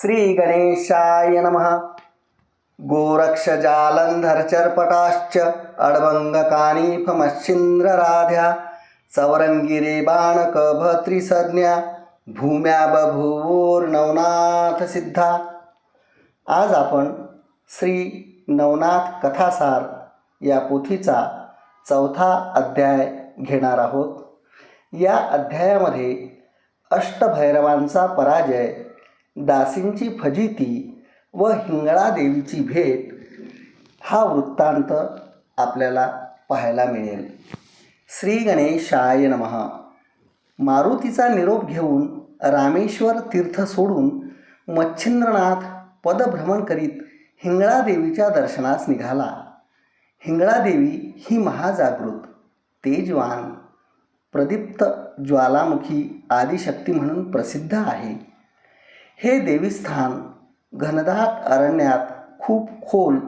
श्रीगणेशाय नमः। गोरक्षजालन्धरचर्पटाश्च अड्वङ्गकानीफमश्चिन्द्रराध्या सवरङ्गिरे बाणकभत्रिसज्ञा भूम्या बभूवोर्नवनाथसिद्धा आज आपण श्री नवनाथ कथासार या पोथीचा चौथा अध्याय घेणार आहोत. या अध्यायामध्ये अष्टभैरवांचा पराजय दासींची फजिती व हिंगळादेवीची भेट हा वृत्तांत आपल्याला पाहायला मिळेल. श्री गणेशाय नमः. मारुतीचा निरोप घेऊन रामेश्वर तीर्थ सोडून मच्छिंद्रनाथ पदभ्रमण करीत हिंगळादेवीच्या दर्शनास निघाला. हिंगळादेवी ही महाजागृत तेजवान प्रदीप्त ज्वालामुखी आदिशक्ती म्हणून प्रसिद्ध आहे. हे देवीस्थान घनदाट अरण्यात खूप खोल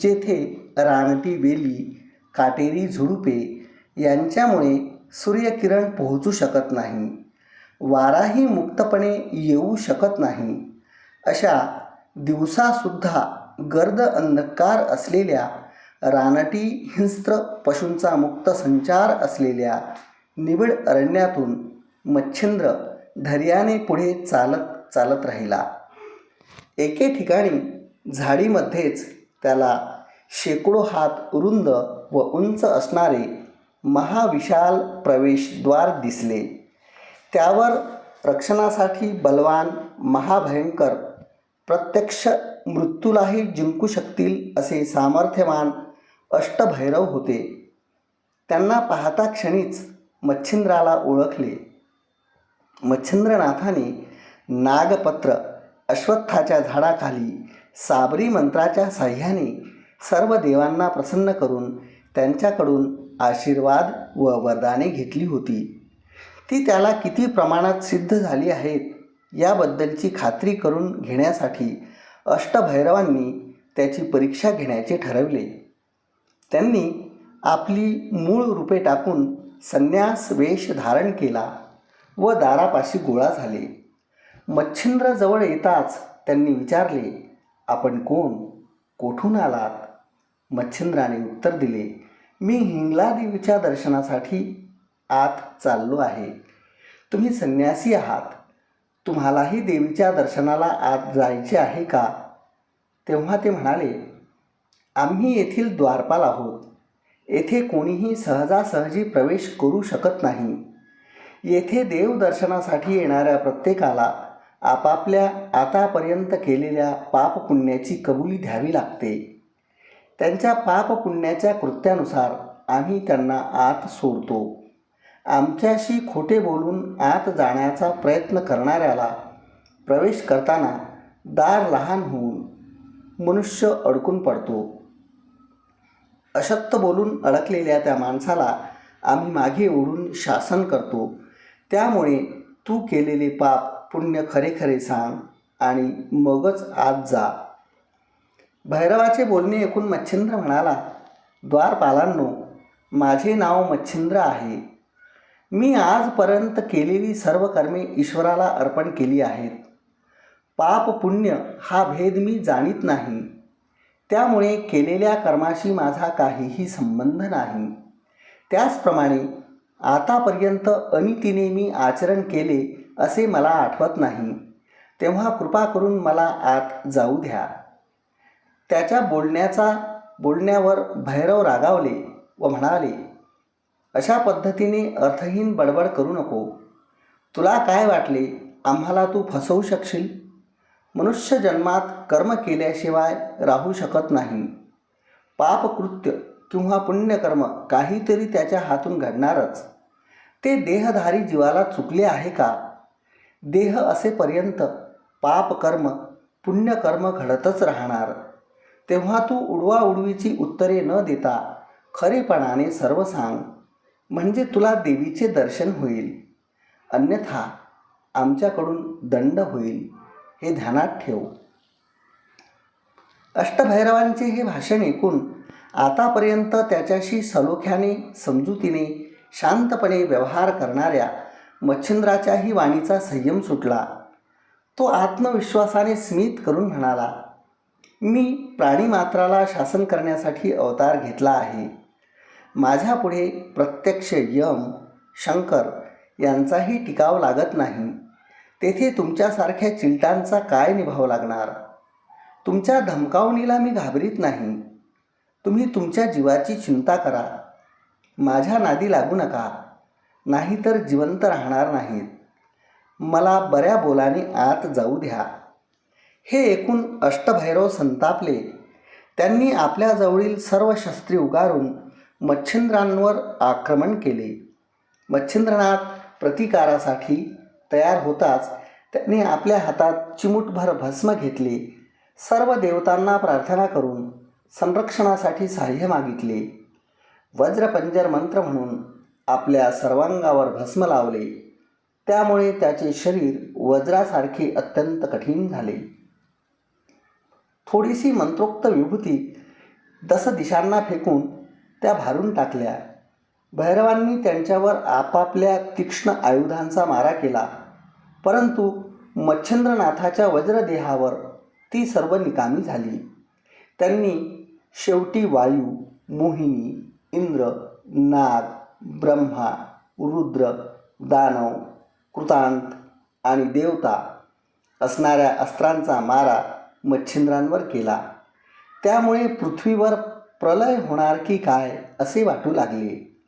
जेथे रानटी वेली काटेरी झुडुपे यांच्यामुळे सूर्यकिरण पोहोचू शकत नाही वाराही मुक्तपणे येऊ शकत नाही. अशा दिवसासुद्धा गर्द अंधकार असलेल्या रानटी हिंस्त्र पशूंचा मुक्त संचार असलेल्या निबिड अरण्यातून मच्छिंद्र धैर्याने पुढे चालत चालत राहिला. एके ठिकाणी झाडीमध्येच त्याला शेकडो हात रुंद व उंच असणारे महाविशाल प्रवेशद्वार दिसले. त्यावर रक्षणासाठी बलवान महाभयंकर प्रत्यक्ष मृत्यूलाही जिंकू शकतील असे सामर्थ्यवान अष्टभैरव होते. त्यांना पाहता क्षणीच मच्छिंद्राला ओळखले. मच्छिंद्रनाथाने नागपत्र अश्वत्थाच्या झाडाखाली साबरी मंत्राच्या साह्याने सर्व देवांना प्रसन्न करून त्यांच्याकडून आशीर्वाद व वरदाने घेतली होती. ती त्याला किती प्रमाणात सिद्ध झाली आहेत याबद्दलची खात्री करून घेण्यासाठी अष्टभैरवांनी त्याची परीक्षा घेण्याचे ठरवले. त्यांनी आपली मूळ रूपे टाकून संन्यास वेश धारण केला व दारापाशी गोळा झाले. मच्छिंद्र जवळ येताच त्यांनी विचारले आपण कोण? कोठून आलात? मच्छिंद्राने उत्तर दिले मी हिंगला देवीच्या दर्शनासाठी आत चाललो आहे. तुम्ही संन्यासी आहात. तुम्हालाही देवीच्या दर्शनाला आत जायचे आहे का? तेव्हा ते म्हणाले आम्ही येथील द्वारपाल आहोत. येथे कोणीही सहजासहजी प्रवेश करू शकत नाही. येथे देवदर्शनासाठी येणाऱ्या प्रत्येकाला आपापल्या आतापर्यंत केलेल्या पापपुण्याची कबुली द्यावी लागते. त्यांच्या पापपुण्याच्या कृत्यानुसार आम्ही त्यांना आत सोडतो. आमच्याशी खोटे बोलून आत जाण्याचा प्रयत्न करणाऱ्याला प्रवेश करताना दार लहान होऊन मनुष्य अडकून पडतो. अशक्त बोलून अडकलेल्या त्या माणसाला आम्ही मागे ओढून शासन करतो. त्यामुळे तू केलेले पाप पुण्य खरे खरे सांग आणि मगच आत जा. भैरवाचे बोलणे ऐकून मच्छिंद्र म्हणाला द्वारपालांनो माझे नाव मच्छिंद्र आहे. मी आजपर्यंत केलेली सर्व कर्मे ईश्वराला अर्पण केली आहेत. पाप पुण्य हा भेद मी जाणीत नाही. त्यामुळे केलेल्या कर्माशी माझा काहीही संबंध नाही. त्याचप्रमाणे आतापर्यंत अनितीने मी आचरण केले असे मला आठवत नाही. तेव्हा कृपा करून मला आत जाऊ द्या. त्याच्या बोलण्याचा बोलण्यावर भैरव रागावले व म्हणाले अशा पद्धतीने अर्थहीन बडबड करू नको. तुला काय वाटले? आम्हाला तू फसवू शकशील? मनुष्य जन्मात कर्म केल्याशिवाय राहू शकत नाही. पापकृत्य किंवा पुण्यकर्म काहीतरी त्याच्या हातून घडणारच. ते देहधारी जीवाला चुकले आहे का? देह असेपर्यंत पापकर्म पुण्यकर्म घडतच राहणार. तेव्हा तू उडवाउडवीची उत्तरे न देता खरेपणाने सर्व सांग. म्हणजे तुला देवीचे दर्शन होईल. अन्यथा आमच्याकडून दंड होईल. हे ध्यानात ठेव. अष्टभैरवांचे हे भाषण ऐकून आतापर्यंत त्याच्याशी सलोख्याने समजुतीने शांतपणे व्यवहार करणाऱ्या मच्छिंद्राच्याही वाणीचा संयम सुटला. तो आत्मविश्वासाने स्मित करून म्हणाला मी प्राणीमात्राला शासन करण्यासाठी अवतार घेतला आहे. माझ्यापुढे प्रत्यक्ष यम शंकर यांचाही टिकाव लागत नाही. तेथे तुमच्यासारख्या चिलटांचा काय निभाव लागणार? तुमच्या धमकावणीला मी घाबरीत नाही. तुम्ही तुमच्या जीवाची चिंता करा. माझ्या नादी लागू नका. नाहीतर जिवंत राहणार नाहीत. मला बऱ्या बोलाने आत जाऊ द्या. हे ऐकून अष्टभैरव संतापले. त्यांनी आपल्याजवळील सर्व शस्त्री उगारून मच्छिंद्रांवर आक्रमण केले. मच्छिंद्रनाथ प्रतिकारासाठी तयार होताच त्यांनी आपल्या हातात चिमूटभर भस्म घेतले. सर्व देवतांना प्रार्थना करून संरक्षणासाठी सहाय्य मागितले. वज्रपंजर मंत्र म्हणून आपल्या सर्वांगावर भस्म लावले. त्यामुळे त्याचे शरीर वज्रासारखे अत्यंत कठीण झाले. थोडीशी मंत्रोक्त विभूती दस दिशांना फेकून त्या भारून टाकल्या. भैरवांनी त्यांच्यावर आपापल्या तीक्ष्ण आयुधांचा मारा केला. परंतु मच्छिंद्रनाथाच्या वज्रदेहावर ती सर्व निकामी झाली. त्यांनी शेवटी वायू मोहिनी इंद्र नाग ब्रह्मा रुद्र दानव कृतांत आणि देवता असणाऱ्या अस्त्रांचा मारा मच्छिंद्रांवर केला. त्यामुळे पृथ्वीवर प्रलय होणार की काय असे वाटू लागले.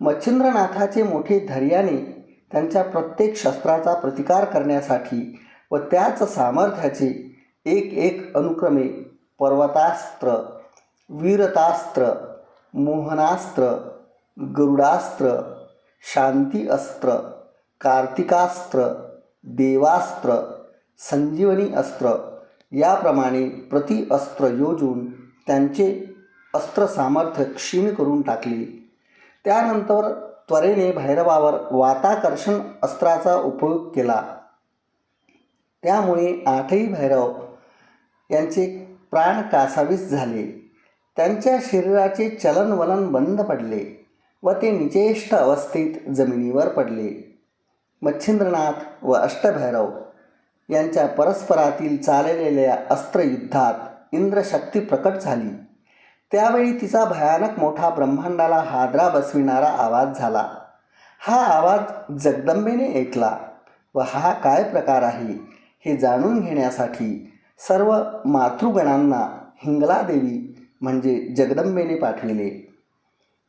मच्छिंद्रनाथाचे मोठे धैर्याने त्यांच्या प्रत्येक शस्त्राचा प्रतिकार करण्यासाठी व त्याच सामर्थ्याचे एक एक अनुक्रमे पर्वतास्त्र वीरतास्त्र मोहनास्त्र गरुडास्त्र शांती अस्त्र कार्तिकास्त्र देवास्त्र संजीवनी अस्त्र याप्रमाणे प्रति अस्त्र योजून त्यांचे अस्त्र सामर्थ्य क्षीण करून टाकले. त्यानंतर त्वरेने भैरवावर वाताकर्षण अस्त्राचा उपयोग केला. त्यामुळे आठही भैरव यांचे प्राण कासावीस झाले. त्यांच्या शरीराचे चलनवलन बंद पडले व ते निचेष्ट अवस्थेत जमिनीवर पडले. मच्छिंद्रनाथ व अष्टभैरव यांच्या परस्परातील चाललेल्या अस्त्रयुद्धात इंद्रशक्ती प्रकट झाली. त्यावेळी तिचा भयानक मोठा ब्रह्मांडाला हादरा बसविणारा आवाज झाला. हा आवाज जगदंबेने ऐकला व हा काय प्रकार आहे हे जाणून घेण्यासाठी सर्व मातृगणांना हिंगलादेवी म्हणजे जगदंबेने पाठविले.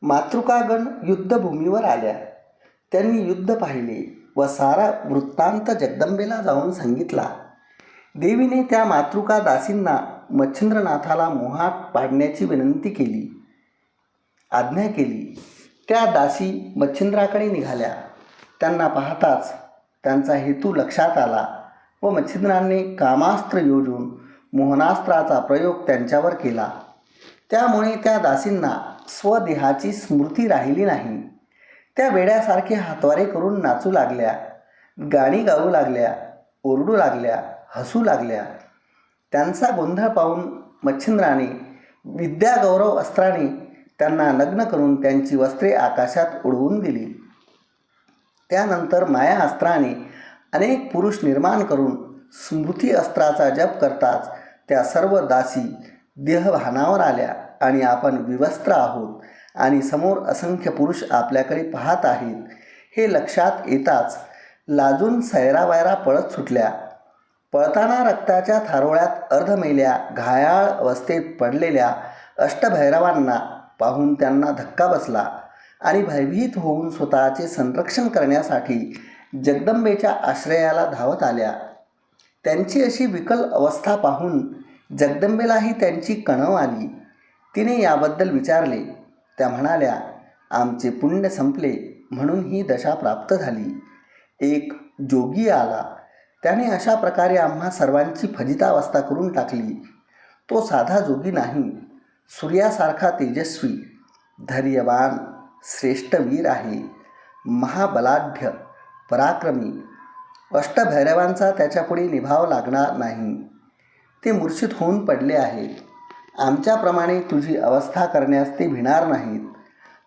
मातृकागण युद्धभूमीवर आल्या. त्यांनी युद्ध पाहिले व सारा वृत्तांत जगदंबेला जाऊन सांगितला. देवीने त्या मातृका दासींना मच्छिंद्रनाथाला मोहात पाडण्याची विनंती केली. आज्ञा केली. त्या दासी मच्छिंद्राकडे निघाल्या. त्यांना पाहताच त्यांचा हेतू लक्षात आला व मच्छिंद्रांनी कामास्त्र योजून मोहनास्त्राचा प्रयोग त्यांच्यावर केला. त्यामुळे त्या दासींना स्वदेहाची स्मृती राहिली नाही. त्या वेड्यासारखे हातवारे करून नाचू लागल्या गाणी गाऊ लागल्या ओरडू लागल्या हसू लागल्या. त्यांचा गोंधळ पाहून मच्छिंद्राने विद्यागौरव अस्त्राने त्यांना नग्न करून त्यांची वस्त्रे आकाशात उडवून दिली. त्यानंतर माया अस्त्राने अनेक पुरुष निर्माण करून स्मृती अस्त्राचा जप करताच त्या सर्व दासी देहभानावर आल्या आणि आपण विवस्त्र आहोत आणि समोर असंख्य पुरुष आपल्याकडे पाहत आहेत. हे लक्षात येताच लाजून सैरावैरा पळत सुटल्या. पळताना रक्ताच्या थारोळ्यात अर्धमेल्या घायाळ अवस्थेत पडलेल्या अष्टभैरवांना पाहून त्यांना धक्का बसला आणि भयभीत होऊन स्वतःचे संरक्षण करण्यासाठी जगदंबेच्या आश्रयाला धावत आल्या. त्यांची अशी विकल अवस्था पाहून जगदंबेलाही त्यांची कणव आली. तिने याबद्दल विचारले. त्या म्हणाल्या आमचे पुण्य संपले म्हणून ही दशा प्राप्त झाली. एक जोगी आला. त्याने अशा प्रकारे आम्हा सर्वांची फजितावस्था करून टाकली. तो साधा जोगी नाही. सूर्यासारखा तेजस्वी धैर्यवान श्रेष्ठ वीर आहे. महाबलाढ्य पराक्रमी. अष्टभैरवांचा त्याच्यापुढे निभाव लागणार नाही. ते मूर्छित होऊन पडले आहेत. आमच्याप्रमाणे तुझी अवस्था करण्यास ते भिणार नाहीत.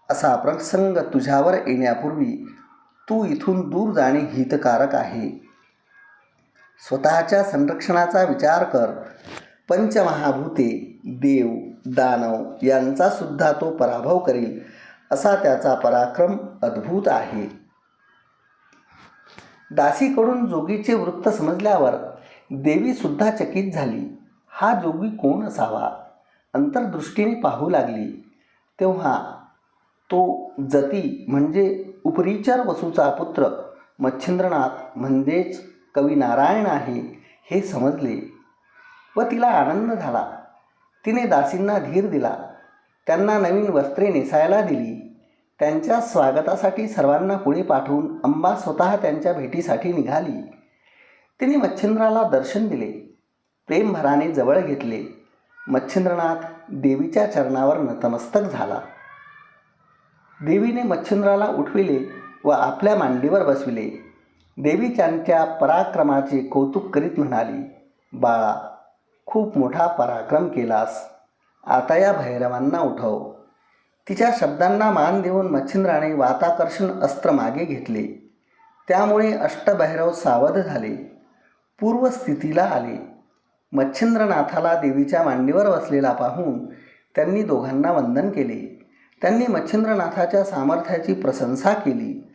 असा प्रसंग तुझ्यावर येण्यापूर्वी तू इथून दूर जाणे हितकारक आहे. स्वतःच्या संरक्षणाचा विचार कर. पंचमहाभूते देव दानव यांचा सुद्धा तो पराभव करील असा त्याचा पराक्रम अद्भुत आहे. दासीकडून जोगीचे वृत्त समजल्यावर देवीसुद्धा चकित झाली. हा जोगी कोण असावा? अंतर्दृष्टीने पाहू लागली. तेव्हा तो जती म्हणजे उपरीचर वसूचा पुत्र मच्छिंद्रनाथ म्हणजेच कवी नारायण आहे हे समजले व तिला आनंद झाला. तिने दासींना धीर दिला. त्यांना नवीन वस्त्रे नेसायला दिली. त्यांच्या स्वागतासाठी सर्वांना पुढे पाठवून अंबा स्वतः त्यांच्या भेटीसाठी निघाली. तिने मच्छिंद्राला दर्शन दिले. प्रेमभराने जवळ घेतले. मच्छिंद्रनाथ देवीच्या चरणावर नतमस्तक झाला. देवीने मच्छिंद्राला उठविले व आपल्या मांडीवर बसविले. देवी त्यांच्या पराक्रमाचे कौतुक करीत म्हणाली बाळा खूप मोठा पराक्रम केलास. आता या भैरवांना उठव. तिच्या शब्दांना मान देऊन मच्छिंद्राने वाताकर्षण अस्त्र मागे घेतले. त्यामुळे अष्टभैरव सावध झाले. पूर्वस्थितीला आले. मच्छिंद्रनाथाला देवीच्या मांडीवर बसलेला पाहून त्यांनी दोघांना वंदन केले. त्यांनी मच्छिंद्रनाथाच्या सामर्थ्याची प्रशंसा केली.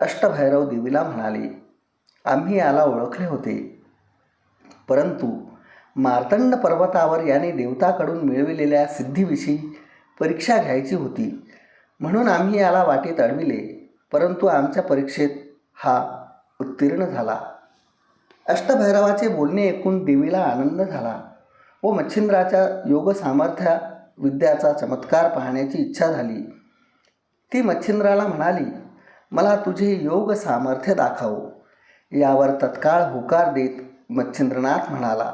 अष्टभैरव देवीला म्हणाले आम्ही याला ओळखले होते. परंतु मार्तंड पर्वतावर याने देवताकडून मिळविलेल्या सिद्धीविषयी परीक्षा घ्यायची होती. म्हणून आम्ही याला वाटेत अडविले. परंतु आमच्या परीक्षेत हा उत्तीर्ण झाला. अष्टभैरवाचे बोलणे ऐकून देवीला आनंद झाला व मच्छिंद्राच्या योग सामर्थ्या विद्याचा चमत्कार पाहण्याची इच्छा झाली. ती मच्छिंद्राला म्हणाली मला तुझे योग सामर्थ्य दाखव. यावर तत्काळ होकार देत मच्छिंद्रनाथ म्हणाला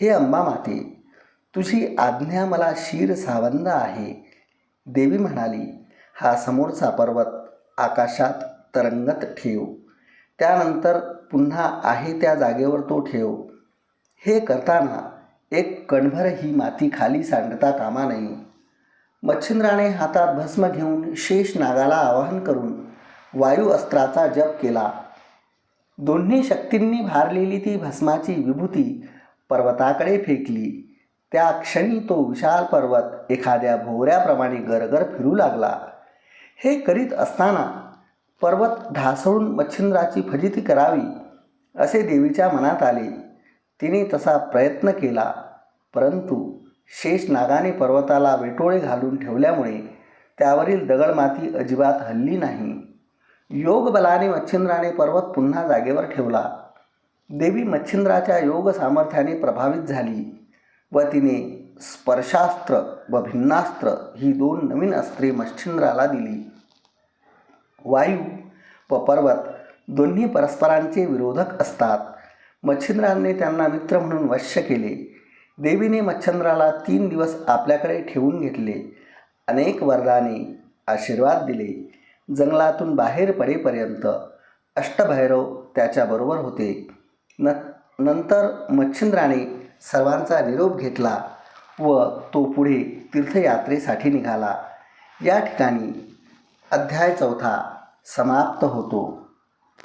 हे अंबा माते तुझी आज्ञा मला शीर सावंद आहे. देवी म्हणाली हा समोरचा पर्वत आकाशात तरंगत ठेव. त्यानंतर पुन्हा आहे त्या जागेवर तो ठेव. हे करताना एक कणभर ही माती खाली सांडता कामा नये. मच्छिंद्राने हातात भस्म घेऊन शेष नागाला आवाहन करून वायू अस्त्राचा जप केला. दोन्ही शक्तींनी भारलेली ती भस्माची विभूती पर्वताकडे फेकली. त्या क्षणी तो विशाल पर्वत एखाद्या भोवऱ्याप्रमाणे गरगर फिरू लागला. हे करीत असताना पर्वत ढासळून मच्छिंद्राची फजिती करावी. असे देवीच्या मनात आले. तिने तसा प्रयत्न केला परंतु शेष नागाने पर्वताला वेटोळे घालून ठेवल्यामुळे त्यावरील दगडमाती अजिबात हल्ली नाही. योग बलाने मच्छिंद्राने पर्वत पुन्हा जागेवर ठेवला. देवी मच्छिंद्राच्या योग सामर्थ्याने प्रभावित झाली व तिने स्पर्शास्त्र व भिन्नास्त्र ही दोन नवीन अस्त्रे मच्छिंद्राला दिली. वायू व पर्वत दोन्ही परस्परांचे विरोधक असतात. मच्छिंद्राने त्यांना मित्र म्हणून वश्य केले. देवीने मच्छिंद्राला तीन दिवस आपल्याकडे ठेवून घेतले. अनेक वरदाने आशीर्वाद दिले. जंगलातून बाहेर पडेपर्यंत अष्टभैरव त्याच्याबरोबर होते. न नंतर मच्छिंद्राने सर्वांचा निरोप घेतला व तो पुढे तीर्थयात्रेसाठी निघाला. या ठिकाणी अध्याय चौथा समाप्त होतो.